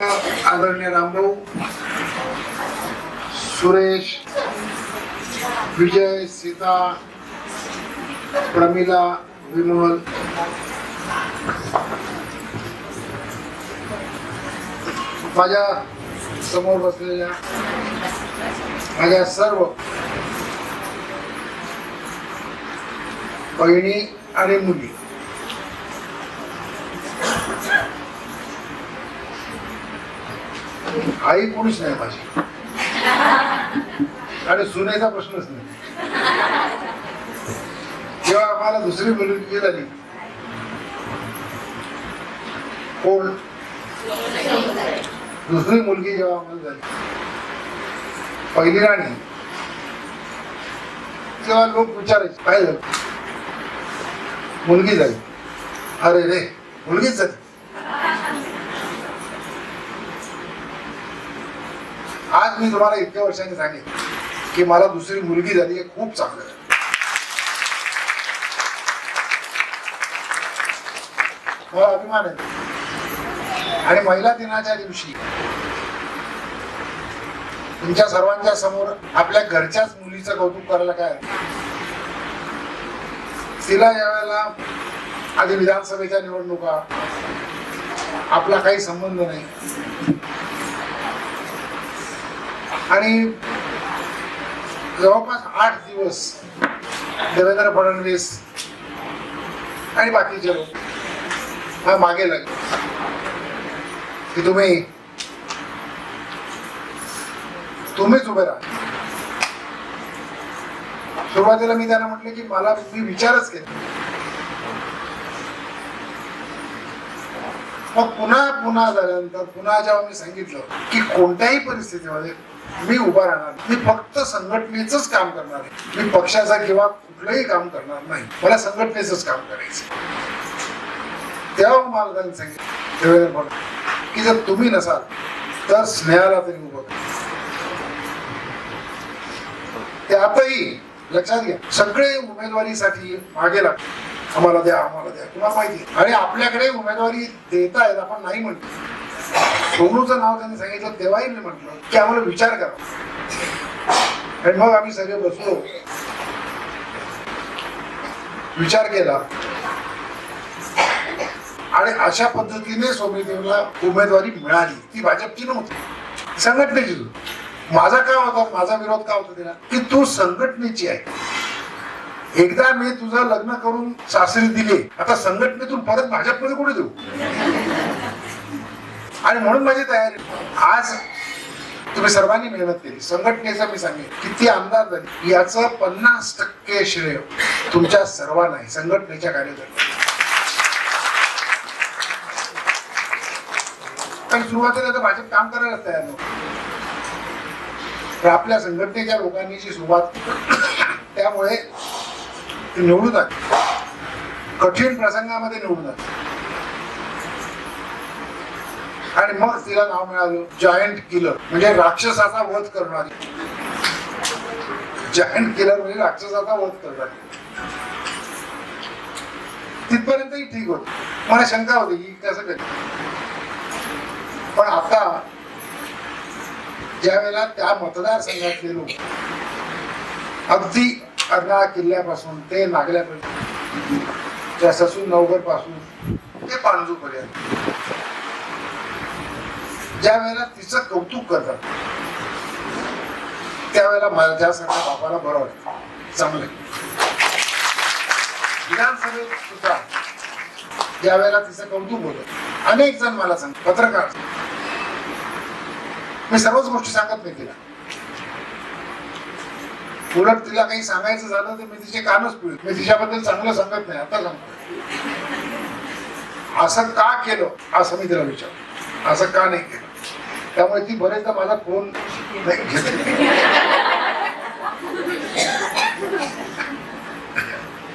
आदरणीय रामभाऊ सुरेश विजय सीता प्रमिला विमल माझ्यासमोर बसलेल्या माझ्या सर्व बहिणी आणि मुली आई कोणीच नाही माझी. आणि सुनेचा प्रश्नच नाही. जेव्हा आम्हाला दुसरी मुलगी झाली कोण? दुसरी मुलगी जेव्हा आम्हाला झाली. पहिली राणी. तेव्हा लोक विचारायचे काय झालं? मुलगी झाली. अरे रे मुलगीच झाली. आज मी तुम्हाला इतक्या वर्षांनी सांगेन की मला दुसरी मुलगी झाली हे खूप चांगलं आहे. मला अभिमान आहे. आणि महिला दिनाच्या दिवशी तुमच्या सर्वांच्या समोर आपल्या घरच्याच मुलीचं कौतुक करायला काय तिला यावेळेला आधी विधानसभेच्या निवडणुका आपला काही संबंध नाही. आणि जवळपास आठ दिवस देवेंद्र फडणवीस आणि बाकीचे लोक हा मागे लागले. की तुम्ही तुम्हीच उभे राहा. सुरुवातीला मी त्यांना म्हटलं की मला मी विचारच केला. मग पुन्हा पुन्हा झाल्यानंतर पुन्हा जेव्हा मी सांगितलं की कोणत्याही परिस्थितीमध्ये मी उभा राहणार मी फक्त संघटनेच काम करणार आहे. मी पक्षाचा किंवा कुठलंही काम करणार नाही. मला संघटनेच काम करायचं तेव्हा मला त्यांनी सांगितलं की जर तुम्ही नसाल तर स्नेहाला तरी उभं ते त्यातही लक्षात घ्या सगळे उमेदवारीसाठी मागे लागले. आम्हाला द्या आम्हाला द्या तुम्हाला माहिती आणि आपल्याकडे उमेदवारी देता येत आपण नाही म्हणतो. सोनूचं नाव त्यांनी सांगितलं तेव्हाही मी म्हटलं की आम्हाला विचार करा. आणि मग आम्ही सगळे बसलो. विचार केला. आणि अशा पद्धतीने सोमेदेवला उमेदवारी मिळाली. ती भाजपची नव्हती. संघटनेची. माझा काय होता माझा विरोध का होता तिला? की तू संघटनेची आहे. एकदा मी तुझं लग्न करून सासरी दिले. आता संघटनेतून परत भाजपमध्ये कुठे देऊ? आणि म्हणून माझी तयारी. आज तुम्ही सर्वांनी मेहनत केली. संघटनेचं मी सांगेन. किती आमदार झाले याचं पन्नास टक्के श्रेय तुमच्या सर्वांना आहे. संघटनेच्या कार्यकर्त्यांना. कारण सुरुवातीला तर भाजप काम करायला तयार नव्हतं. तर आपल्या संघटनेच्या लोकांनी जी सुरुवात त्यामुळे निवडून आली. कठीण प्रसंगामध्ये निवडून आली. आणि मग तिला नाव मिळालं जायंट किलर म्हणजे राक्षसाचा वध करणारी. जायंट किलर म्हणजे राक्षसाचा वध करणारी. तिथपर्यंतही ठीक होत. मला शंका होती की कसं करेल. पण आता ज्या वेळेला त्या मतदारसंघातले लोक अगदी अर्धा किल्ल्यापासून ते नागल्यापर्यंत त्या ससून नवघरपासून ते पाणजू पर्यंत ज्या वेळेला तिचं कौतुक करतात त्यावेळेला माझ्यासारख्या बापाला बरं वाटतं. चांगलं विधानसभेत सुद्धा ज्या वेळेला तिचं कौतुक होतं अनेक जण मला सांग पत्रकार. मी सर्वच गोष्टी सांगत नाही तिला. उलट तिला काही सांगायचं झालं तर मी तिचे कानच पिळत मी तिच्याबद्दल चांगलं सांगत नाही आता सांगतो. असं का केलं असं मी तिला विचार असं का नाही केलं? त्यामुळे ती बरेचदा माझा फोन नाही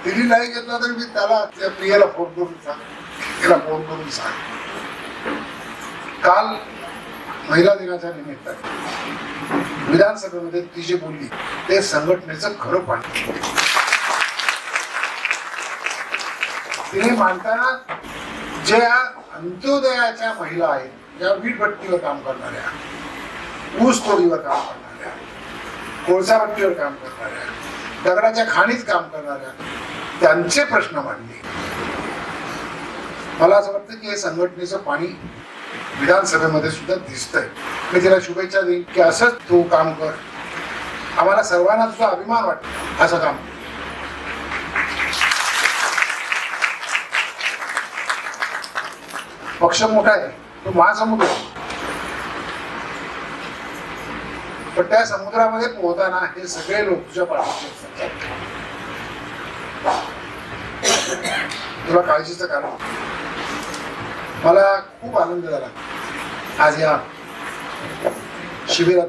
तिने नाही घेतला तरी मी त्याला त्या प्रियाला फोन करून सांग. तिला फोन करून सांग. काल महिला दिनाच्या निमित्ताने विधानसभेमध्ये ती जे बोलली ते संघटनेचं खरं पाणी तिने मांडताना ज्या अंत्योदयाच्या महिला आहेत या वीट भट्टीवर काम करणाऱ्या ऊस तोडीवर काम करणाऱ्या कोळसा भट्टीवर काम करणाऱ्या दगडाच्या खाणीत काम करणाऱ्या त्यांचे प्रश्न मांडले. मला असं वाटतं की हे संघटनेचं पाणी विधानसभेमध्ये सुद्धा दिसतंय. मी तिला शुभेच्छा देईन की असंच तू काम कर. आम्हाला सर्वांना तुझा अभिमान वाटतो असं काम पक्ष मोठा आहे. तो महासमुद्र. पण त्या समुद्रामध्ये पोहताना हे सगळे लोक तुझ्या पाठीशी तुला काळजीचं कारण मला खूप आनंद झाला आज या शिबिरात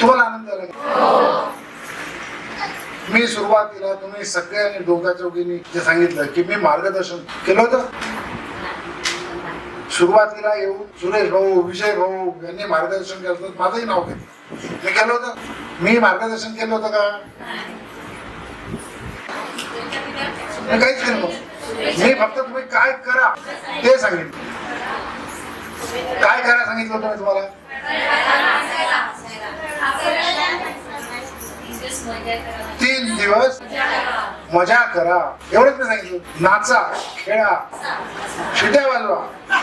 तुम्हाला आनंद झाला मी सुरुवातीला तुम्ही सगळ्यांनी दोघा चौकीने जे सांगितलं की मी मार्गदर्शन केलं होतं. सुरुवातीला येऊन सुरेश भाऊ विजय भाऊ यांनी मार्गदर्शन केलं होतं. माझंही नाव घेतलं. मी केलं होतं. मी मार्गदर्शन केलं होतं का? मी काहीच केलं मी फक्त तुम्ही काय करा ते सांगितलं. काय करा सांगितलं होतं मी तुम्हाला? तीन दिवस मजा करा. एवढंच मी सांगितलं. नाचा खेळा शिट्या वाजवा.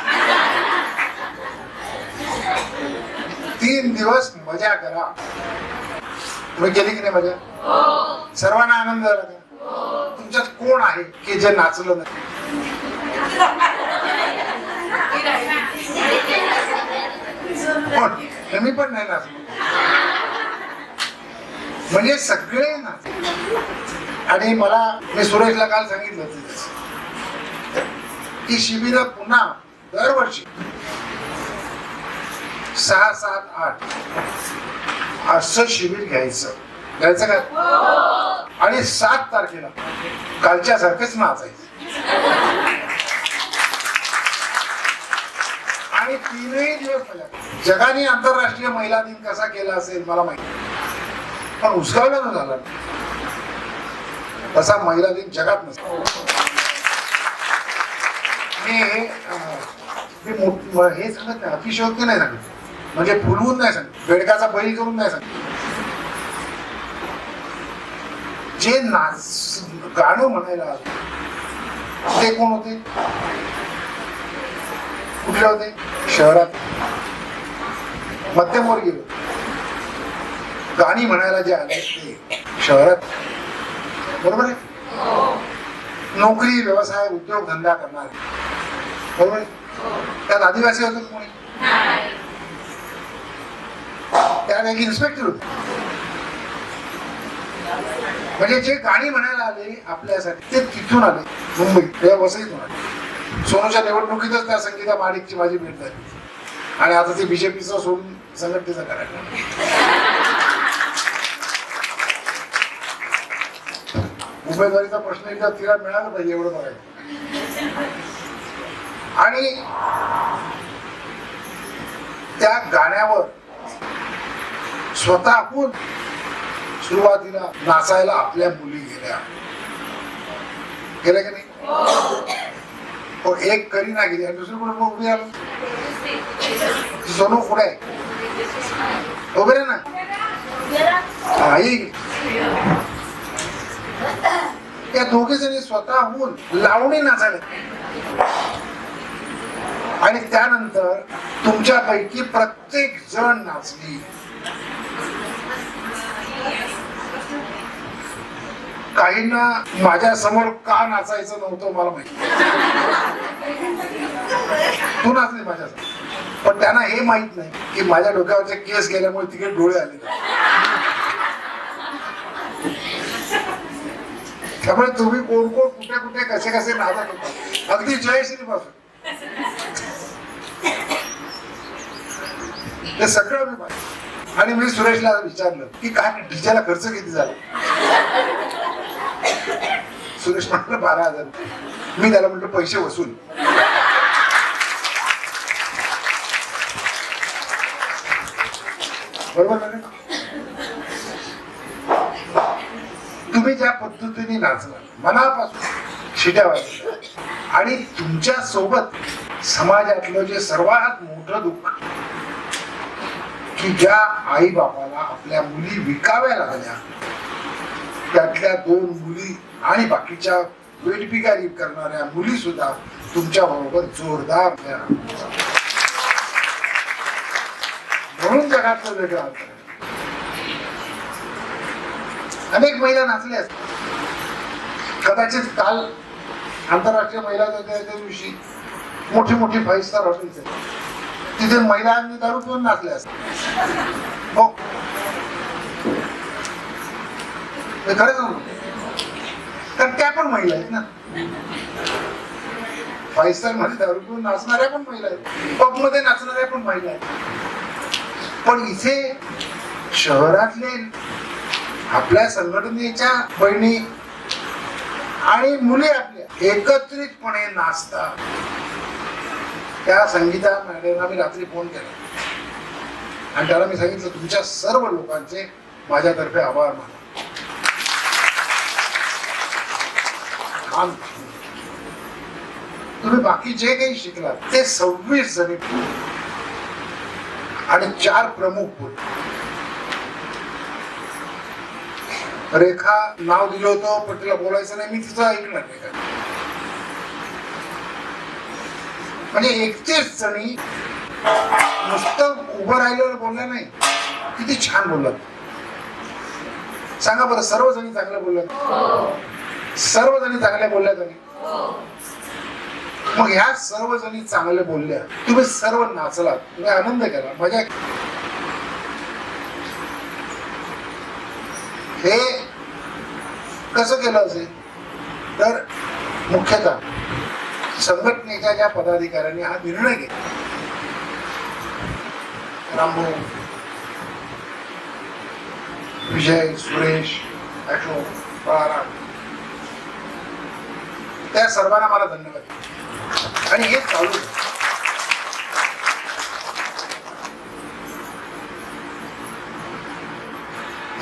तीन दिवस मजा करा. तुम्ही केली की नाही मजा? सर्वांना आनंद झाला का? तुमच्यात कोण आहे की जे नाचलं नाही? कोण? मी पण नाही नाचलो. म्हणजे सगळे नाच आणि मला मी सुरेशला काल सांगितलं की शिबिर पुन्हा दरवर्षी. सहा सात आठ. असं शिबिर घ्यायचं. घ्यायचं का आणि सात तारखेला कालच्या सारखंच नाचायचं. आणि तीनही दिवस जगाने आंतरराष्ट्रीय महिला दिन कसा केला असेल मला माहिती पण उचलावला न झाला. तसा महिला दिन जगात नसतो. मी हे सांगत नाही अतिशयोक्ती नाही सांगत. म्हणजे फुलवून नाही सांग बेडकाचा बैल करून नाही सांग जे नाच गाणं म्हणायला ते कोण होते? कुठले होते? शहरात. मध्यमवर्गीय गेलो गाणी म्हणायला जे आले ते शहरात. बरोबर आहे? नोकरी व्यवसाय उद्योग धंदा करणार. बरोबर आहे? त्यात आदिवासी होते कोणी? त्यात की इन्स्पेक्टर होते म्हणजे जे गाणी म्हणायला आले आपल्यासाठी ते तिथून आले मुंबई या वसईतून आले. सोनूच्या निवडणुकीतच त्या संगीता माडिकची माझी भेट झाली. आणि आता ते बीजेपीचं सोडून संघटनेचं करायला उमेदवारीचा प्रश्न एकदा तिला मिळाला पाहिजे एवढं बघायचं. आणि त्या गाण्यावर स्वतःहून सुरुवातीला नाचायला आपल्या मुली गेल्या. गेल्या की नाही? हो एक करीना गेली आणि दुसरी कोण उभी आली सोनू पुढे उभे राहा ना. हा, दोघे जणी स्वतःहून लावणी नाचायला आणि त्यानंतर तुमच्यापैकी प्रत्येक जण नाचली. काहींना माझ्यासमोर का नाचायचं नव्हतं मला माहिती तू नाचली माझ्या पण त्यांना हे माहीत नाही की माझ्या डोक्यावरचे केस गेल्यामुळे तिकडे डोळे आले. त्यामुळे तुम्ही कोण कोण कुठे कुठे कसे कसे नाचत होता. अगदी जयश्री पासून ते सगळं मी आणि मी सुरेशला विचारलं की काय डीजेला खर्च किती झाला? सुरेश म्हटलं बारा हजार. मी त्याला म्हटलं पैसे वसूल. बरोबर ना तुम्ही ज्या पद्धतीने नाचला मनापासून शिट्या वाजल्या आणि तुमच्यासोबत समाजातलं जे सर्वात मोठं दुःख की ज्या आई बापाला आपल्या मुली विकाव्या लागल्या त्यातल्या दोन मुली आणि बाकीच्या वेठबिगारी करणाऱ्या मुली सुद्धा तुमच्या बरोबर जोरदार म्हणून जगातलं वेगळं अंतर अनेक महिला नाचल्या कदाचित काल आंतरराष्ट्रीय महिला दिनाच्या दिवशी मोठी मोठी फाईव्ह स्टार हॉटेल्स आहेत तिथे महिलांनी दारू पिऊन नाचल्या असतात. खरं सांगू? कारण त्या पण महिला आहेत ना. फायस्टारमध्ये दारू पिऊन नाचणाऱ्या पण महिला आहेत. पबमध्ये नाचणाऱ्या पण महिला आहेत. पण इथे शहरातले आपल्या संघटनेच्या बहिणी आणि मुली आपल्या एकत्रितपणे नाचतात. त्या संगीता मॅडमला मी रात्री फोन केला. आणि त्याला मी सांगितलं तुमच्या सर्व लोकांचे माझ्यातर्फे आभार मानतो. मान. तुम्ही बाकी जे काही शिकलात ते सव्वीस जणी आणि चार प्रमुख रेखा नाव दिलं होतं पण तिला बोलायचं नाही. मी तिचं ऐकणार नाही म्हणजे एकतीस जणी नुसतं उभं राहिल्यावर बोलल्या नाही. किती छान बोलत सांगा बरं सर्व जणी बोलत बोलल्यात सर्व जणी चांगल्या बोलल्या जणी मग ह्या सर्व जणी चांगल्या बोलल्या. तुम्ही सर्व नाचलात. तुम्ही आनंद केला. मजा. हे कसं केलं असेल? तर मुख्यतः संघटनेच्या ज्या पदाधिकाऱ्यांनी हा निर्णय घेतला. रामभाऊ विजय सुरेश अशोक बाळाराम त्या सर्वांना मला धन्यवाद. आणि हे चालू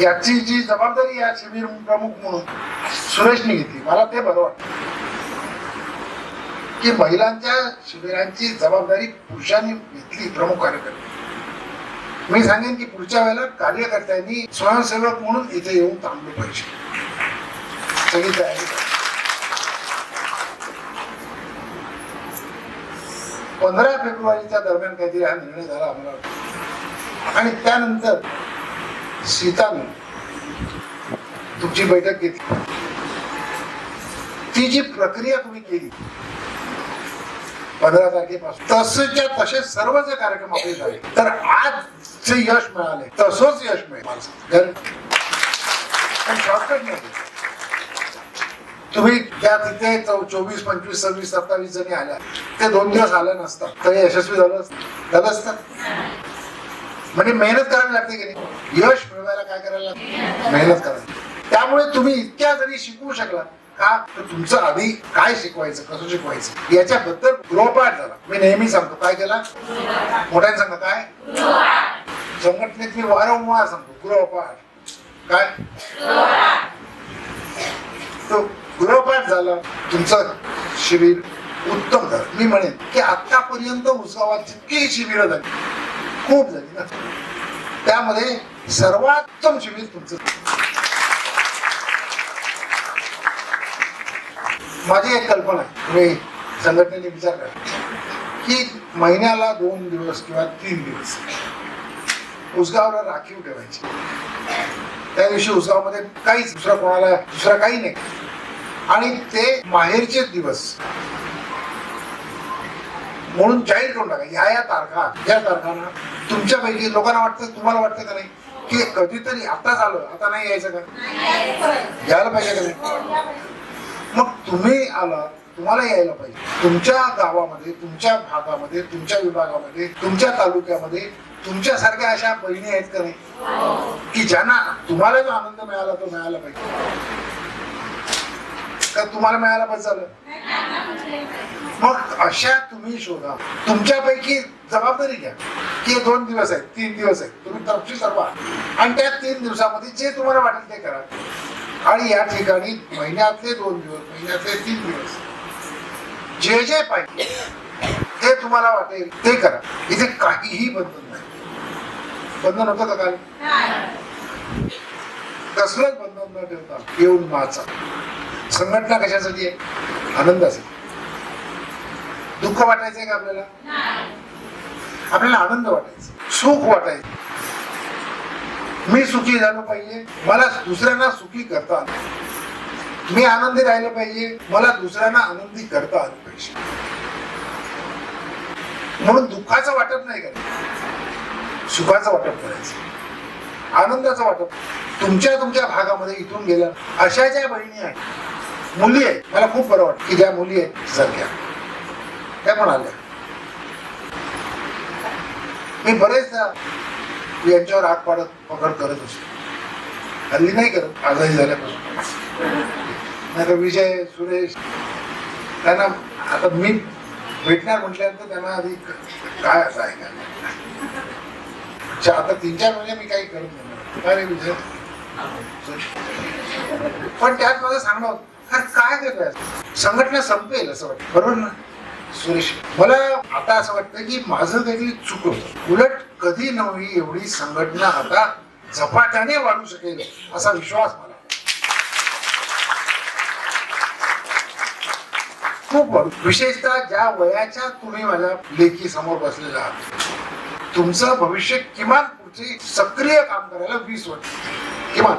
याची जी जबाबदारी या शिबिर प्रमुख म्हणून सुरेशने घेतली. मला ते बरं वाटत की महिलांच्या शिबिरांची जबाबदारी पुरुषांनी घेतली प्रमुख कार्यकर्ते. मी सांगेन की पुढच्या वेळेला कार्यकर्त्यांनी स्वयंसेवक म्हणून इथे येऊन थांबले पाहिजे. सगळी तयारी पंधरा फेब्रुवारीच्या दरम्यान काहीतरी हा निर्णय झाला आम्हाला आणि त्यानंतर सीताने तुमची बैठक घेतली. ती जी प्रक्रिया तुम्ही केली पंधरा तारखेपासून तसेच्या तसे सर्व जे कार्यक्रम आपले झाले. तर आज जे यश मिळाले तसंच यश मिळेल. कारण- शॉर्टकट नाही. तुम्ही त्या तिथे चौ- चोवीस पंचवीस सव्वीस सत्तावीस जणी आल्या. ते दोन दिवस आल्या नसतात तरी यशस्वी झालं झालं असतं? म्हणजे मेहनत करावी लागते की नाही? यश मिळवायला काय करायला लागते? मेहनत करावी त्यामुळे तुम्ही इतक्या जरी शिकवू शकला का? तुमचं आधी काय शिकवायचं? कसं शिकवायचं? याच्याबद्दल गृहपाठ झाला. मी नेहमी सांगतो. काय केला? मोठ्याने सांगतो काय? संघटनेत मी वारंवार सांगतो. गृहपाठ काय? तो गृहपाठ झाला. तुमचं शिबिर उत्तम झालं. मी म्हणेन की आतापर्यंत उत्सवात जितकी शिबिरं झाली खूप झाली ना. त्यामध्ये सर्वोत्तम शिबिर तुमचं. माझी एक कल्पना आहे. तुम्ही संघटनेने विचार करा. की महिन्याला दोन दिवस किंवा तीन दिवस. उसगावला राखीव ठेवायची. त्या दिवशी उसगावमध्ये काहीच दुसरा कोणाला दुसरा काही नाही. आणि ते माहेरचे दिवस. म्हणून जाहीर करून टाका या या तारखा या तारखांना तुमच्यापैकी लोकांना वाटतं तुम्हाला वाटतं का नाही? की कधीतरी आताच आलं आता नाही यायचं का? यायला पाहिजे का नाही? मग तुम्ही आला तुम्हाला यायला पाहिजे. तुमच्या गावामध्ये तुमच्या भागामध्ये तुमच्या विभागामध्ये तुमच्या तालुक्यामध्ये तुमच्यासारख्या अशा बहिणी आहेत का नाही? की ज्यांना तुम्हाला जो आनंद मिळाला तो मिळाला पाहिजे. का तुम्हाला मिळायला पाहिजे झालं? मग अशा तुम्ही शोधा. तुमच्यापैकी जबाबदारी घ्या. की दोन दिवस आहेत तीन दिवस आहेत. तुम्ही तपशील ठरवा आणि त्या तीन दिवसामध्ये जे तुम्हाला वाटेल ते करा. आणि या ठिकाणी महिन्यातले दोन दिवस महिन्यातले तीन दिवस. जे जे पाहिजे. ते तुम्हाला वाटेल ते करा. इथे काहीही बंधन नाही. बंधन होतं का काय? कसलंच बंधन न ठेवता येऊन वाचा. संघटना कशासाठी आहे? आनंदासाठी. दुःख वाटायचंय का आपल्याला? आपल्याला आनंद वाटायचा. सुख वाटायचं. मी सुखी झालो पाहिजे. मला दुसऱ्यांना सुखी करता आलं. मी आनंदी राहिलं पाहिजे. मला दुसऱ्यांना आनंदी करता आलं पाहिजे. म्हणून दुःखाचं वाटप नाही करायचं सुखाचं वाटप करायचं आनंदाचं वाटप तुमच्या तुमच्या भागामध्ये इथून गेल्या. अशा ज्या बहिणी आहेत मुली आहेत मला खूप बरं वाटतं की ज्या मुली आहेत सारख्या त्या पण आल्या. मी बरेचदा यांच्यावर हात पाडत पकड करत असतो. हल्ली नाही करत आजारी झाल्यापासून. नाही तर विजय सुरेश त्यांना आता मी भेटणार म्हटल्यानंतर त्यांना आधी काय असं आहे का आता तीन चार महिने मी काही करत नाही. काय रे विजय? पण त्यात माझं सांगणं होतं. काय करतोय? संघटना संपेल असं वाटतं. बरोबर ना? सुरेश मला आता असं वाटतं की माझं काहीतरी चुकलं उलट कधी नव्हती एवढी संघटना आता झपाट्याने वाढू शकेल असा विश्वास मला खूप विशेषतः ज्या वयाच्या तुम्ही माझ्या लेखी समोर बसलेला आहात तुमचं भविष्य किमान पुढचे सक्रिय काम करायला वीस वर्ष किमान.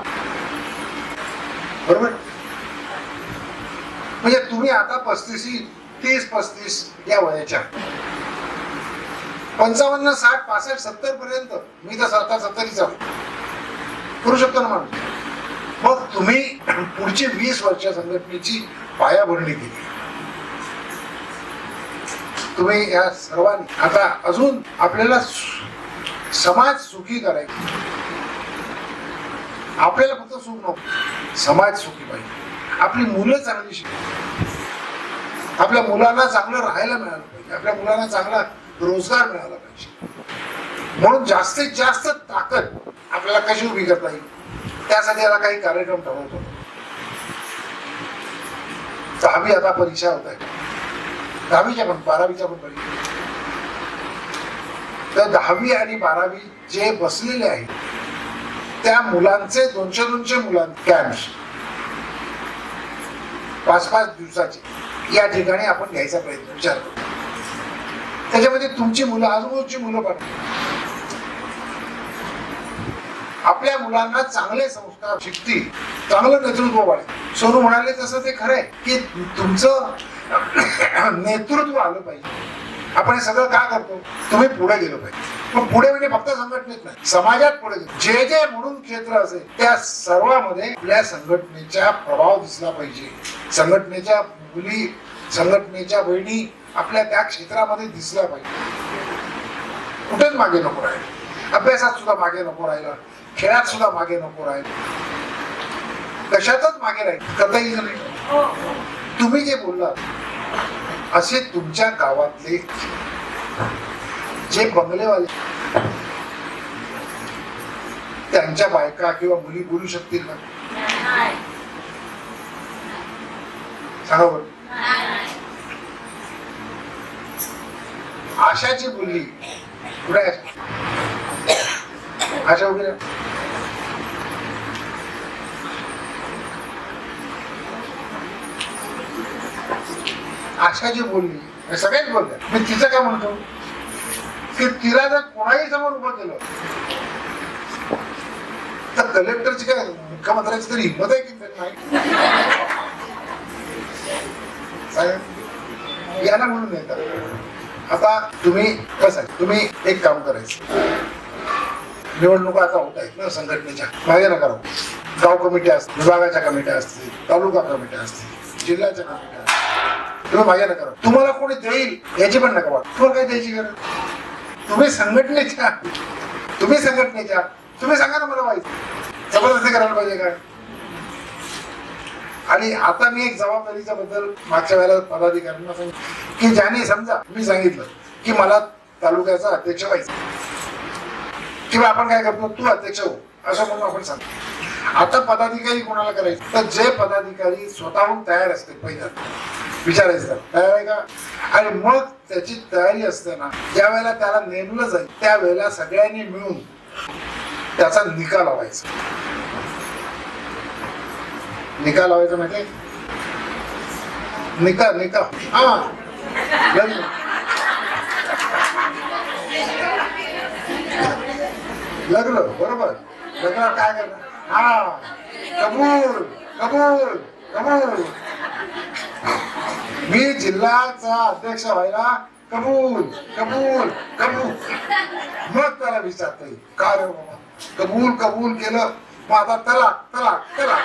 बरोबर? म्हणजे तुम्ही आता पस्तीसी तीस पस्तीस या वयाच्या. पंचावन्न साठ पासष्ट सत्तर पर्यंत मी तर आता सत्तरीचा करू शकतो ना माणूस? मग तुम्ही पुढची वीस वर्ष संघटनेची पायाभरणी केली तुम्ही या सर्वांनी आता अजून आपल्याला समाज सुखी करायचा. आपल्याला फक्त सुख नको समाज सुखी पाहिजे. आपली मुलं चांगली शिक आपल्या मुलांना चांगलं राहायला मिळालं पाहिजे. आपल्या मुलांना चांगला रोजगार मिळाला पाहिजे. म्हणून जास्तीत जास्त ताकद आपल्याला कशी उभी करता येईल? त्यासाठी याला काही कार्यक्रम ठरवतो. दहावी आता परीक्षा होत आहे. दहावीच्या पण बारावीच्या पण परीक्षा. तर दहावी आणि बारावी जे बसलेले आहेत त्या मुलांचे दोनशे दोनशे मुलां कॅम्प पाच पाच दिवसाचे या ठिकाणी आपण घ्यायचा प्रयत्न विचार त्याच्यामध्ये तुमची मुलं आजूबाजूची मुलं पण. आपल्या मुलांना चांगले संस्कार शिकतील चांगलं नेतृत्व वाढेल. सोनू म्हणाले तसं ते खरंय की तुमचं नेतृत्व आलं पाहिजे. आपण हे सगळं का करतो? तुम्ही पुढे गेलो पाहिजे. पण पुढे म्हणजे फक्त संघटनेत नाही समाजात पुढे जे जे म्हणून क्षेत्र असेल त्या सर्वांमध्ये आपल्या संघटनेचा प्रभाव दिसला पाहिजे. संघटनेच्या मुली संघटनेच्या बहिणी आपल्या त्या क्षेत्रामध्ये दिसल्या पाहिजे. कुठेच मागे नको राहायला. अभ्यासात सुद्धा मागे नको राहिला खेळात सुद्धा मागे नको राहायला. कशातच मागे राहील कथाही नाही तुम्ही जे बोलला असे तुमच्या गावातले जे बंगलेवाले त्यांच्या बायका किंवा मुली बोलू शकतील ना? सांगा बरं. आशाची बोलली. कुठे आशा वगैरे? आशा जी बोलली सगळ्याच सगळेच मी तिचं काय म्हणतो? की तिला जर कोणाही समोर उभं केलं तर कलेक्टरची काय मुख्यमंत्र्याची तरी हिंमत आहे की नाही? साहेब म्हणून येतात आता तुम्ही कसं आहे तुम्ही एक काम करायचं. निवडणुका आता होत आहेत ना संघटनेच्या. मागे नका राहू. गाव कमिट्या असतील विभागाच्या कमिट्या असतील तालुका कमिट्या असतील जिल्ह्याच्या कमिट्या तुम्ही भाज्या नका तुम्हाला कोणी देईल याची पण नका वाट. तुम्हाला काय द्यायची गरज तुम्ही संघटनेच्या तुम्ही संघटनेच्या तुम्ही सांगा ना मला माहिती जबरदस्ती करायला पाहिजे काय आणि आता मी एक जबाबदारीच्या बद्दल मागच्या वेळेला पदाधिकाऱ्यांना सांगितलं. की ज्याने समजा मी सांगितलं की मला तालुक्याचा अध्यक्ष व्हायचं. किंवा आपण काय करतो तू अध्यक्ष हो असं म्हणून आपण सांगतो. आता पदाधिकारी कोणाला करायचे? तर जे पदाधिकारी स्वतःहून तयार असते पहिल्या विचारायचं तयार आहे का? आणि मग त्याची तयारी असते ना ज्या वेळेला त्याला नेमलं जाईल त्यावेळेला सगळ्यांनी मिळून त्याचा निकाल लावायचा. निकाल लावायचा माहिती निकाल निकाल. हा. लग्न. बरोबर. लग्न काय करणार? हा. कबूल कबूल कबूल. मी जिल्ह्याचा अध्यक्ष व्हायला कबूल कबूल कबूल. मग त्याला विचारता येईल का रे बाबा? कबूल कबूल केलं. मग आता तलाक तलाक तलाक.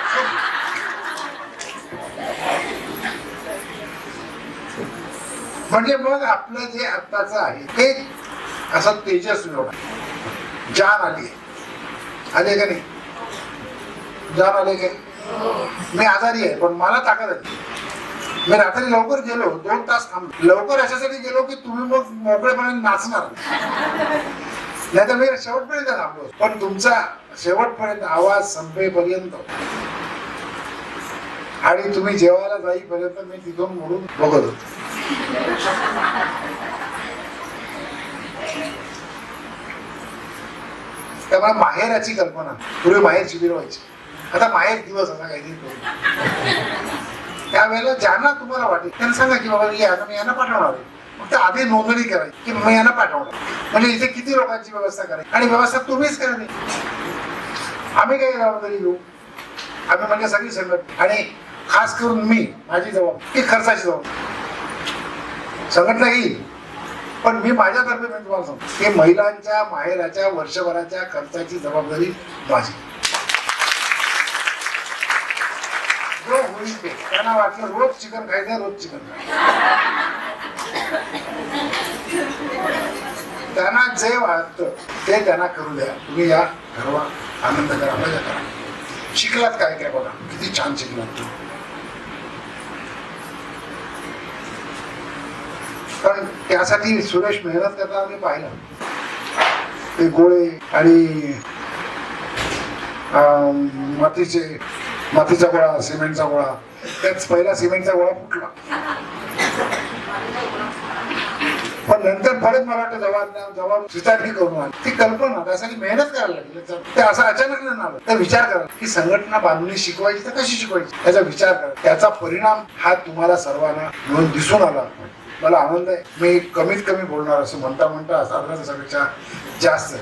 म्हणजे मग आपलं जे आत्ताचं आहे ते असं तेजस्वी जान आली आले का नाही? जान आले काय मी आजारी आहे पण मला ताकद आहे. मी रात्री लवकर गेलो दोन तास थांबलो. लवकर अशासाठी गेलो की तुम्ही मग मोकळेपणे नाचणार. नाही तर मी शेवटपर्यंत थांबलो. पण तुमचा शेवटपर्यंत आवाज संपेपर्यंत. आणि तुम्ही जेवायला जाईपर्यंत मी तिथून म्हणून बघत होतो. त्यामुळे माहेराची कल्पना पूर्वी माहेर शिबिर व्हायची. आता माहेर दिवस असा काहीतरी करू त्यावेळेला ज्यांना तुम्हाला वाटेल त्यांना सांगा की बाबा या आता मी यांना पाठवणार आहे. फक्त आधी नोंदणी करायची की मी यांना पाठवणार म्हणजे इथे किती लोकांची व्यवस्था करायची? आणि व्यवस्था तुम्हीच करावी आम्ही काही जबाबदारी घेऊ. आम्ही म्हणजे सगळी संघटना आणि खास करून मी माझी जबाबदारी ही खर्चाची जबाबदारी. संघटना घेईल पण मी माझ्यातर्फे मी तुम्हाला सांगतो की महिलांच्या माहेराच्या वर्षभराच्या खर्चाची जबाबदारी माझी जो होईल ते त्यांना वाटलं रोज चिकन खायचं रोज चिकन त्यांना जे वाटत ते त्यांना करू द्या. तुम्ही या ठरवा. आनंद करा मजा करा. शिकलात काय काय बघा. किती छान शिकलात तू पण त्यासाठी सुरेश मेहनत करता आम्ही पाहिलं. ते गोळे आणि मातीचे मातीचा गोळा सिमेंटचा गोळा. त्याच पहिला सिमेंटचा गोळा फुटला. पण नंतर परत मला वाटतं जबाब जबाब स्वीकारणी करून आली. ती कल्पना त्यासाठी मेहनत करायला लागली. ते असं अचानक नाही आलं. तर विचार करा की संघटना बांधणी शिकवायची तर कशी शिकवायची? त्याचा विचार करा. त्याचा परिणाम हा तुम्हाला सर्वांना मिळून दिसून आला. मला आनंद आहे. मी कमीत कमी बोलणार असं म्हणता म्हणता अर्धा तासापेक्षा जास्त